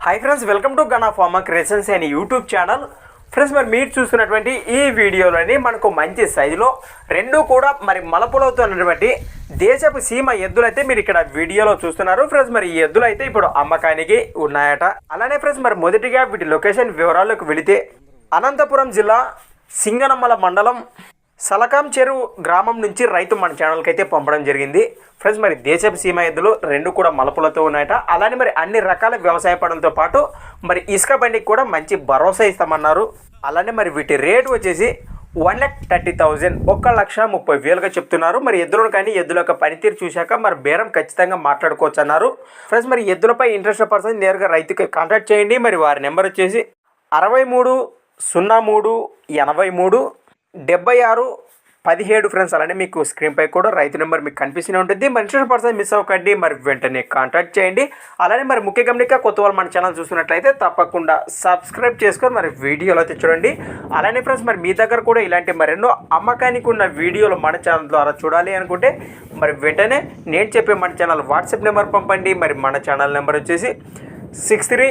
Hi friends welcome to Gana pharma creations అనే YouTube channel friends మరి మీరు చూస్తున్నటువంటి ఈ వీడియోలోని మనకు మంచి సైజులో రెండు కూడా మరి మలపులవుతున్నటువంటి దేశపు సీమ ఎద్దులైతే మీరు ఇక్కడ వీడియోలో చూస్తున్నారు. ఫ్రెండ్స్ మరి ఈ ఎద్దులు అయితే ఇప్పుడు అమ్మకానికి ఉన్నాయట. అలానే ఫ్రెండ్స్ మరి మొదటిగా వీటి లొకేషన్ వివరాల్లోకి వెళితే అనంతపురం జిల్లా సింగనమ్మల మండలం సలకాం చెరువు గ్రామం నుంచి రైతు మన ఛానల్కి అయితే పంపడం జరిగింది. ఫ్రెండ్స్ మరి దేశపు సీమ ఎద్దులు రెండు కూడా మలపులతో ఉన్నాయట. అలానే మరి అన్ని రకాల వ్యవసాయ పనులతో పాటు మరి ఇసుక బండికి కూడా మంచి భరోసా ఇస్తామన్నారు. అలానే మరి వీటి రేటు వచ్చేసి వన్ ల్యాక్ థర్టీ థౌజండ్ ఒక్క లక్ష ముప్పై వేలుగా చెప్తున్నారు. మరి ఎద్దులను కానీ ఎద్దుల యొక్క పనితీరు చూశాక మరి బేరం ఖచ్చితంగా మాట్లాడుకోవచ్చు అన్నారు ఫ్రెండ్స్ మరి ఎద్దులపై ఇంట్రెస్ట్ పర్సన్ నేరుగా రైతుకి కాంటాక్ట్ చేయండి. మరి వారి నెంబర్ వచ్చేసి అరవై మూడు సున్నా మూడు ఎనభై మూడు డెబ్బై ఆరు పదిహేడు ఫ్రెండ్స్ అలానే మీకు స్క్రీన్పై కూడా రైతు నెంబర్ మీకు కనిపిస్తూనే ఉంటుంది. మరి ఇన్సూరెన్స్ పర్సన్ మిస్ అవ్వకండి మరి వెంటనే కాంటాక్ట్ చేయండి. అలానే మరి ముఖ్య గమనిక కొత్త వాళ్ళు మన ఛానల్ చూస్తున్నట్లయితే తప్పకుండా సబ్స్క్రైబ్ చేసుకొని మరి వీడియోలో అయితే చూడండి. అలానే ఫ్రెండ్స్ మరి మీ దగ్గర కూడా ఇలాంటి మరెన్నో అమ్మకానికి ఉన్న వీడియోలు మన ఛానల్ ద్వారా చూడాలి అనుకుంటే మరి వెంటనే నేను చెప్పే మన ఛానల్ వాట్సాప్ నెంబర్ పంపండి. మరి మన ఛానల్ నెంబర్ వచ్చేసి six three